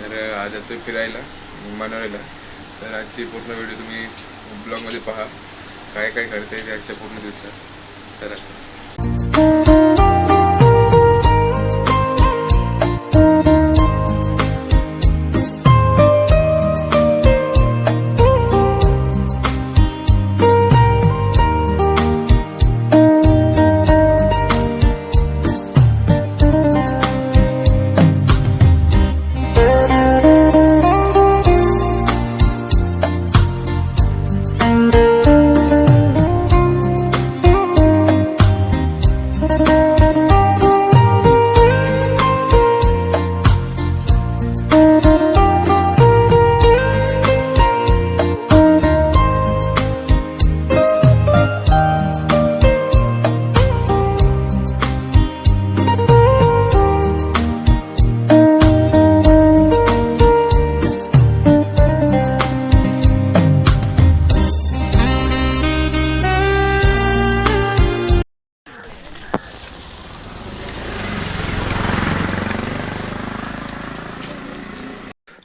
तर आज जातोय फिरायला मनवायला तर आजची पूर्ण व्हिडिओ तुम्ही ब्लॉगमध्ये पहा. काय काय करते ते आजच्या पूर्ण दिवसात. तर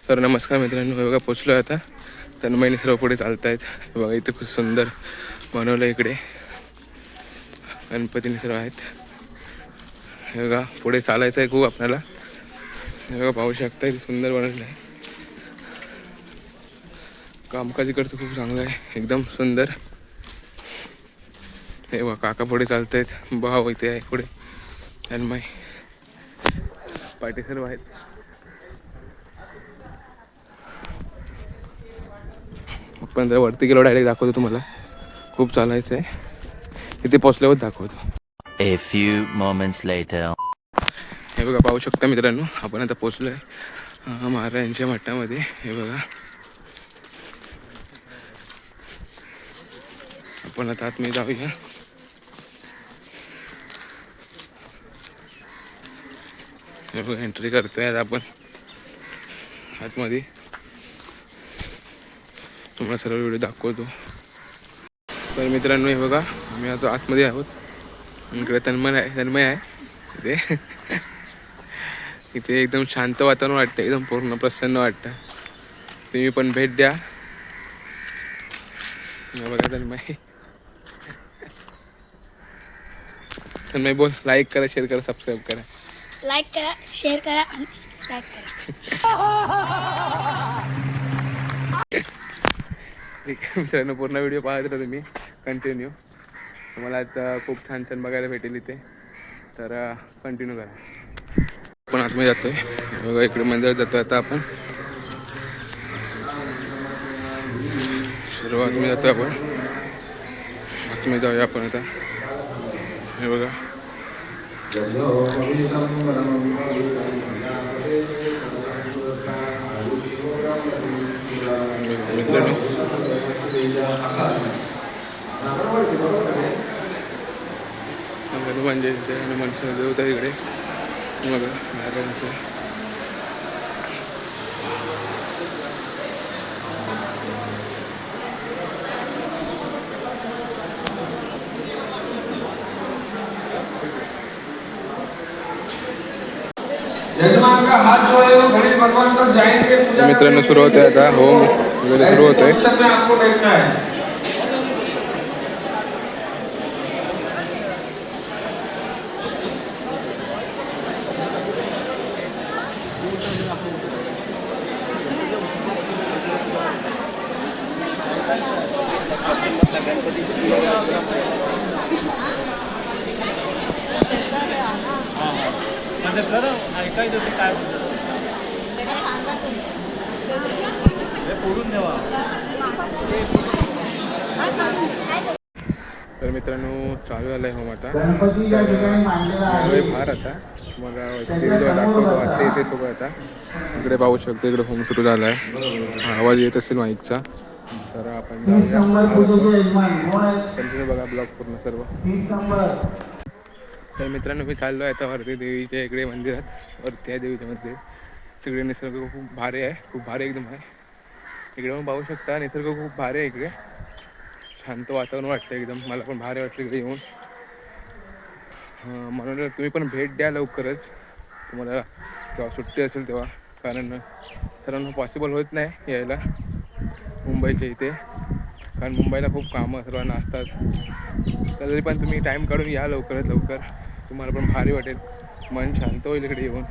तर नमस्कार मित्रांनो हे बघा पोचलो आता. तर सर्व पुढे चालत आहेत हे बघा इथे खूप सुंदर बनवलं इकडे. गणपतीने सर्व आहेत. हे बघा पुढे चालायचं आहे खूप आपल्याला. हे बघा पाहू शकता इथे सुंदर बनवलं आहे. कामकाज इकडचं खूप चांगलं आहे. एकदम सुंदर. हे बघा काका पुढे चालत आहेत भाव इथे आहे पुढे. तन्मय. पाठी सर्व आहेत. पण जर वरती गेलो डायरेक्ट दाखवतो तुम्हाला. खूप चालायचं आहे. तिथे पोचल्यावर दाखवतो. A few moments later. हे बघा पाहू शकता मित्रांनो आपण आता पोचलो आहे महाराजांच्या मठामध्ये. हे बघा. आपण आता आतमध्ये जाऊया. हे बघा एंट्री करतोय आता आपण. आतमध्ये. तुम्हाला सर्व व्हिडिओ दाखवतो. तर मित्रांनो हे बघा आम्ही आता आतमध्ये आहोत. इकडे तन्मय आहे तन्मय आहे. इथे. इथे एकदम शांत वातावरण वाटतं एकदम पूर्ण प्रसन्न वाटतं. तुम्ही पण भेट द्या. बघा तन्मय. तन्मय बोल लाईक करा शेअर करा सबस्क्राईब करा. लाईक करा शेअर करा आणि सबस्क्राईब करा. ठीक आहे मित्रांनो पूर्ण व्हिडिओ पाहत राहा तुम्ही. कंटिन्यू तुम्हाला आता खूप छान छान बघायला भेटेल इथे. तर कंटिन्यू करा. आपण आतमध्ये जातोय. बघा इकडे मंदिरात जातोय आता आपण. सर्व आतमध्ये जातोय आपण. आतमध्ये जाऊया आपण आता. हे बघा. मित्रांनो हनुमान जयंती आहे, हनुमान देवता इकडे बघा महाराजांचं मित्रांनो सुरू होते आता. होम वगैरे सुरू होत आहे पोजीशन में आपको बैठना है म्हणजे खरं ऐकायचं ते काय हे फोडून ठेवा तर मित्रांनो चालू झालं आहे होम आता गणपती या ठिकाणी मांडलेला आहे. यावेळी फार आता. मग ते जेव्हा दाखवतो. आता इथे सोबत आता. इकडे पाहू शकतो इकडे होम सुरू झाला आहे आवाज येत असेल माईकचा. तर आपण तीस नंबर पूजेचे यजमान कोण आहे? कंटिन्यू बघा ब्लॉग पूर्ण सर्व. तीस नंबर. तर मित्रांनो मी चाललो आहे आता वरती देवीच्या इकडे मंदिरात. वरती आहे देवीच्या मंदिर. तिकडे निसर्ग खूप भारी आहे. खूप भारी एकदम आहे. इकडे पण पाहू शकता निसर्ग खूप भारी आहे इकडे. शांत वातावरण वाटतं एकदम. मला पण भारी वाटलं इकडे येऊन. म्हणून तुम्ही पण भेट द्या लवकरच. तुम्हाला जेव्हा सुट्टी असेल तेव्हा. कारण सर्वांना पॉसिबल होत नाही यायला. मुंबईच्या इथे. कारण मुंबईला खूप कामं सर्वांना असतात. तरी पण तुम्ही टाईम काढून या लवकरात लवकर. तुम्हाला पण भारी वाटेल. मन शांत होईल इकडे येऊन.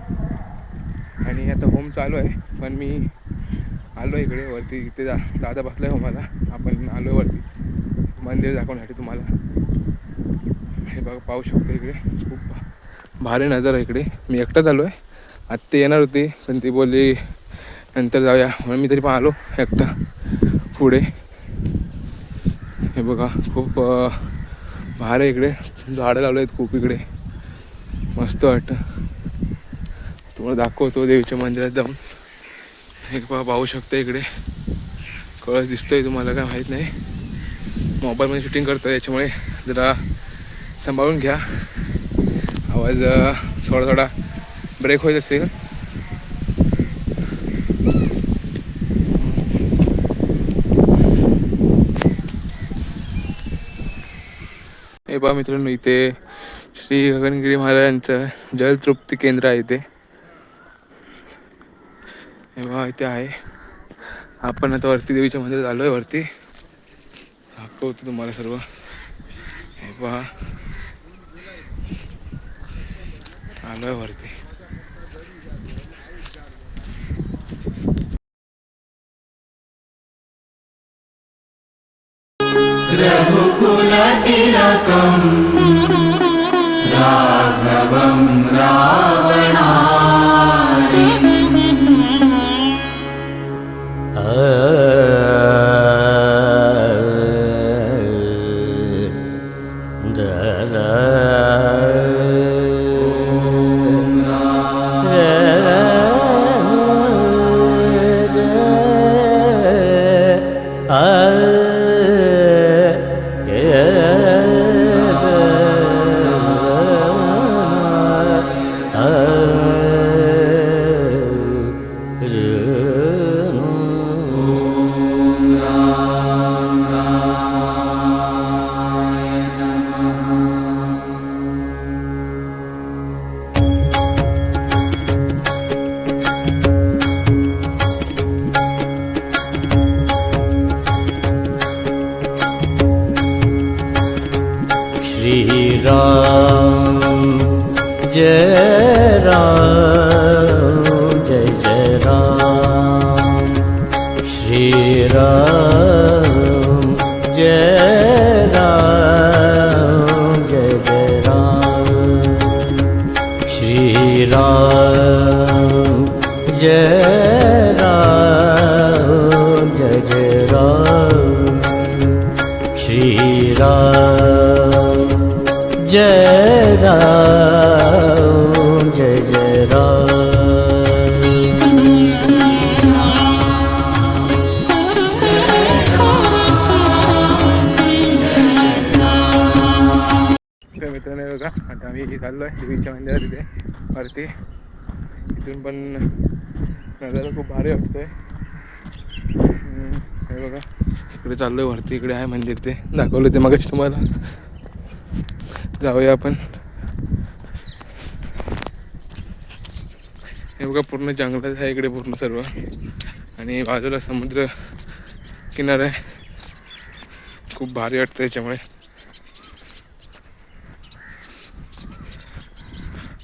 आणि आता होम चालू आहे. पण मी आलो इकडे वरती इथे जा दादा बसला आहे होमाला आपण आलो वरती. मंदिर दाखवण्यासाठी तुम्हाला. हे बघा पाहू शकतो इकडे. खूप भारी नजर आहे इकडे. मी एकटाच आलो आहे आत्ता येणार होती पण ती बोलली नंतर जाऊया. म्हणून मी तरी पण आलो एकटा. पुढे. हे बघा खूप भारी आहे इकडे. झाडं लावले आहेत खूप इकडे. मस्त वाटतं. तुम्हाला दाखवतो देवीच्या मंदिरात जाऊन. एक बा पाहू शकता इकडे. कळस दिसतोय तुम्हाला काय माहीत नाही. मोबाईलमध्ये शूटिंग करतो याच्यामुळे जरा सांभाळून घ्या. आवाज थोडा थोडा ब्रेक होत असेल. हे बा मित्रांनो इथे श्री गगनगिरी महाराजांचं जलतृप्ती केंद्र आहे इथे. हे इथे आहे. आपण आता वरती देवीच्या मंदिरात आलो आहे वरती. दाखवतो तुम्हाला सर्व. हे पहा आलो आहे वरती श्री जय राम जय जय राम मित्रांनो बघा आता आम्ही चाललो आहे देवीच्या मंदिरात इथे वरती. इथून पण नजारा खूप भारी वाटतोय. हे बघा. इकडे चाललोय वरती इकडे आहे मंदिर ते. दाखवलं ते मगाशी तुम्हाला. जाऊया आपण. हे बघा पूर्ण जंगलात आहे इकडे पूर्ण सर्व. आणि बाजूला समुद्र किनारा आहे. खूप भारी वाटतं याच्यामुळे.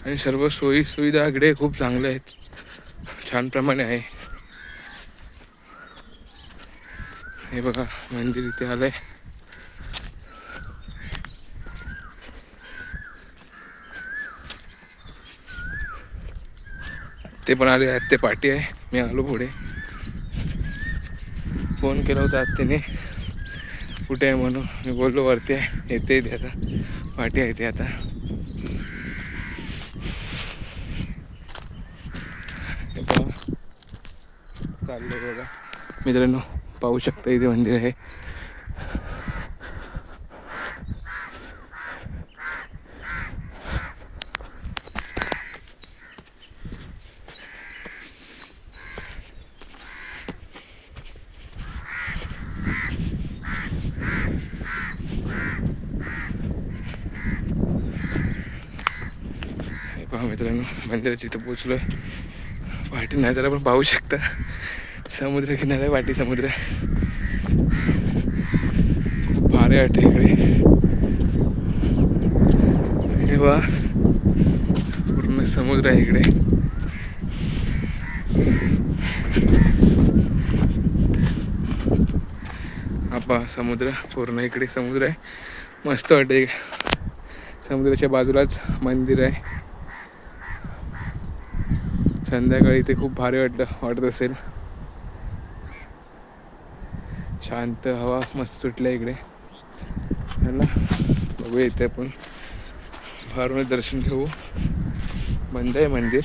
आणि सर्व सोयी सुविधा इकडे खूप चांगल्या आहेत. छान प्रमाणे आहे. हे बघा मंदिर इथे आलंय. ते पण आले आहेत ते पाठी आहे. मी आलो पुढे. फोन केला होता आत्तेने कुठे आहे म्हणून? मी बोललो वरती आहे. येते इथे आता. पाठी आहे ते आता. हे चाललंय बघा. मित्रांनो पाहू शकता इथे मंदिर आहे. हे मित्रांनो मंदिराच्या इथं पोचलोय नाही नजारा पण पाहू शकता. समुद्र किनारा वाटी समुद्र. खूप भारी वाटते इकडे. हे वा पूर्ण समुद्र आहे इकडे. आपा समुद्र पूर्ण इकडे समुद्र आहे. मस्त वाटते समुद्राच्या बाजूलाच मंदिर आहे. संध्याकाळी ते खूप भारी वाटतं वाटत असेल. शांत हवा मस्त सुटल्या इकडे. ह्याला बघूया इथे आपण. बाहेरूनच दर्शन घेऊ. बंद आहे मंदिर.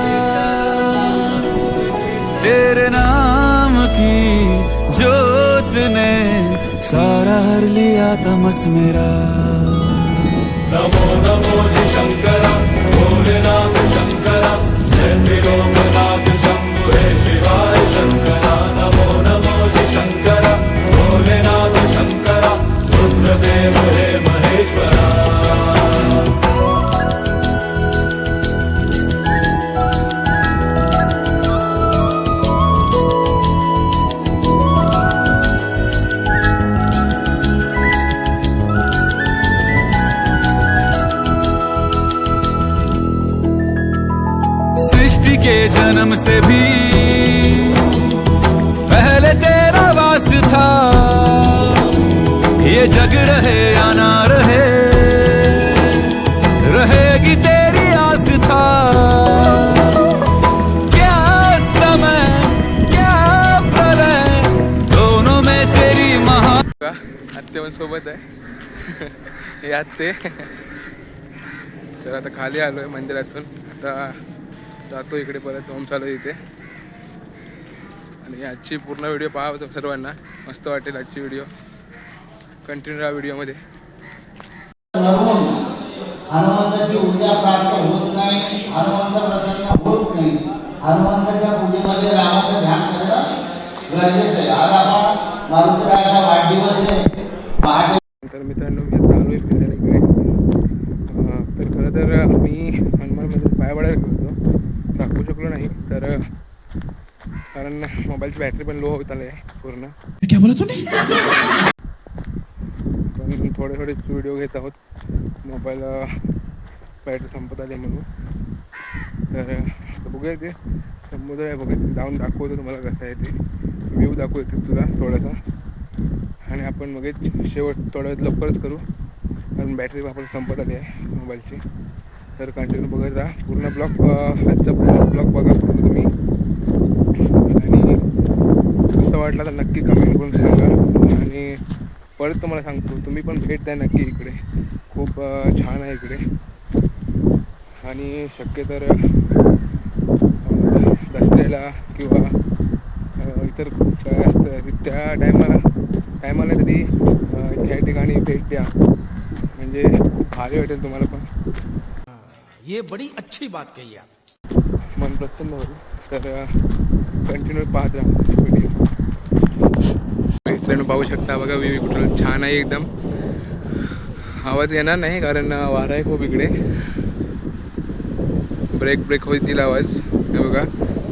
तेरे नाम की जोत ने सारा हर लिया तमस मेरा। नमो नमो जी शंकरा भोलेनाथ शंकरा जय त्रिलोकनाथ शंभु शिवाय शंकरा। नमो नमो जी शंकरा भोलेनाथ शंकरा रुद्रदेव आत्ते पण सोबत आहे. हे आत्ते. तर आता खाली आलो आहे मंदिरातून. आता जातो इकडे परत. होम चालू आहे इथे. आणि आजची पूर्ण व्हिडिओ पाहा सर्वांना. मस्त वाटेल आजची व्हिडिओ. कंटिन्यू राहा व्हिडिओमध्ये. हनुमंताची ऊर्जा प्राप्त होत नाही. हनुमंत प्रसन्न होत नाही. हनुमंताच्या पूजेमध्ये रामाचं ध्यान करणं गरजेचं आहे. आज आपण मारुतीरायाचा वाढदिवस आहे. पहाटे तर मित्रांनो मी आता आलोय फिरायला इकडे तर खरं तर मी हनुमान मंदिर पाया पडायला गेलो दाखवू शकलो नाही तर कारण मोबाईलची बॅटरी पण लो होत आली आहे पूर्ण. पण थोडे थोडे व्हिडिओ घेत आहोत. मोबाईल बॅटरी संपत आली म्हणून. तर बघूया ते समुद्र आहे बघूया जाऊन दाखवतो तुम्हाला कसं आहे ते. व्ह्यू दाखवतो तुला थोडासा. आणि आपण मग शेवट थोडं लवकरच करू. कारण बॅटरी आपण संपत आली आहे मोबाईलची तर कंटिन्यू बघत राहा. पूर्ण ब्लॉक आजचा पूर्ण ब्लॉक बघा पूर्ण तुम्ही. आणि कसं वाटलं तर नक्की कमेंट करून सांगा. आणि परत तुम्हाला सांगतो तुम्ही पण भेट द्या नक्की इकडे. खूप छान आहे इकडे. आणि शक्य तर दसऱ्याला किंवा असतं त्या टायमाला टायमाला कधी त्या ठिकाणी भेट द्या. म्हणजे खूप भारी वाटेल तुम्हाला पण. ये बड़ी अच्छी बात कही आप. मन प्रसन्न होईल. तर कंटिन्यू पाहत राहा. व्हिडिओ मित्रांनो पाहू शकता बघा व्ह्यू कुठं छान आहे एकदम. आवाज येणार नाही कारण वारा आहे खूप इकडे. ब्रेक ब्रेक होईल आवाज. हे बघा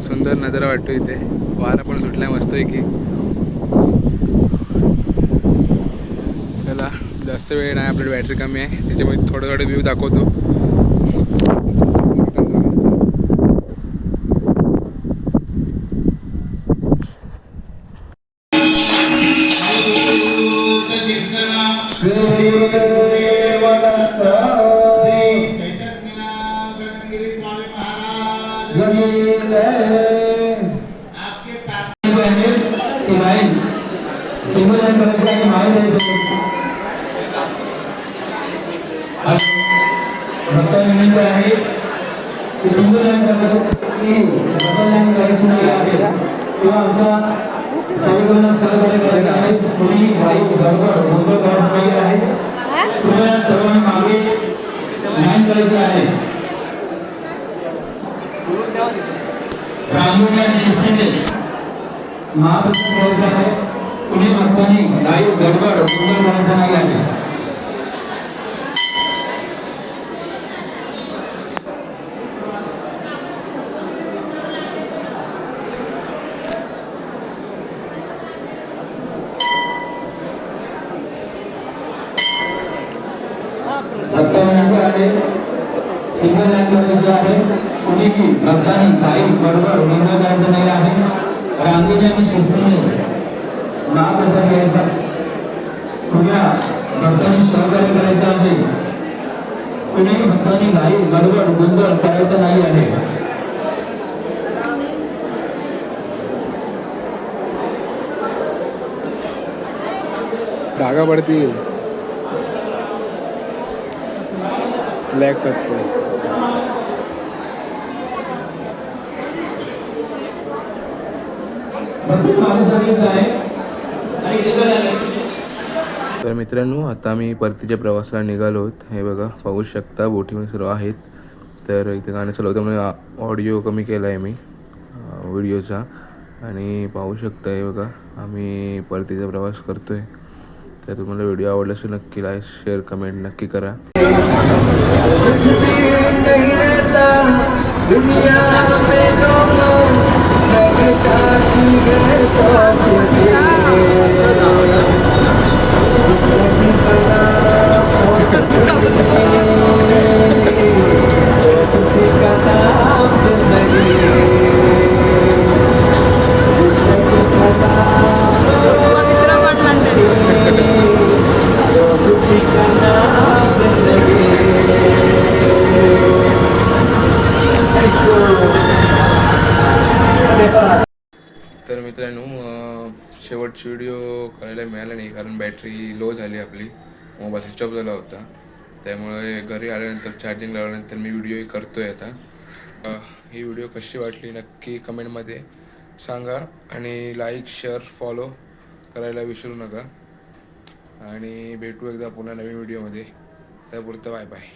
सुंदर नजारा वाटतो इथे. वारा पण सुटला मस्त आहे की. त्याला जास्त वेळ नाही आपली बॅटरी कमी आहे. त्याच्यामुळे थोडं थोडं व्ह्यू दाखवतो. विनंती आहे की तुम्ही बदलण्याने करायची नाही आहे किंवा आमच्या सर्वांना सहकार्य करायचं आहे कोणी वाईट गडबड गोंधळ करत नाही आहे तुम्हाला सर्वांनी मागे न्याय करायचे आहे रांगोळी आणि शिस्तीने महाप्रसाद करायचा आहे कुणी काही गडबड गोंधळ करायचा नाही आहे. भक्तांनी आहे. सिंगल बरोबर आहे. रांगोळी आणि शिस्तीने. महाप्रसाद यांचा कुणी भक्तांनी घाई गडबड गोंधळ करायचा नाही आहे. जागा पडतील लॅग करतो. भक्ती महाप्रसाद आहे आणि तर मित्रांनो आता आम्ही परतीच्या प्रवासाला निघालो हे बघा पाहू शकता बोटीमध्ये सर्व आहेत. तर इथे गाणं चालू होतं म्हणजे ऑडिओ कमी केला आहे मी व्हिडिओचा. आणि पाहू शकता हे बघा आम्ही परतीचा प्रवास करतो आहे तर तुम्हाला व्हिडिओ आवडला असेल नक्की लाईक शेअर कमेंट नक्की करा. तर मित्रांनो अं, शेवटची व्हिडिओ करायला मिळाला नाही कारण बॅटरी लो झाली आपली. मोबाईल स्विच ऑफ झाला होता. त्यामुळे घरी आल्यानंतर चार्जिंग लावल्यानंतर मी व्हिडिओ करतोय आता. ही व्हिडिओ कशी वाटली नक्की कमेंटमध्ये सांगा आणि लाईक शेअर फॉलो करायला विसरू नका. आणि भेटू एकदा पुन्हा नवीन व्हिडिओमध्ये त्यापुरतं बाय बाय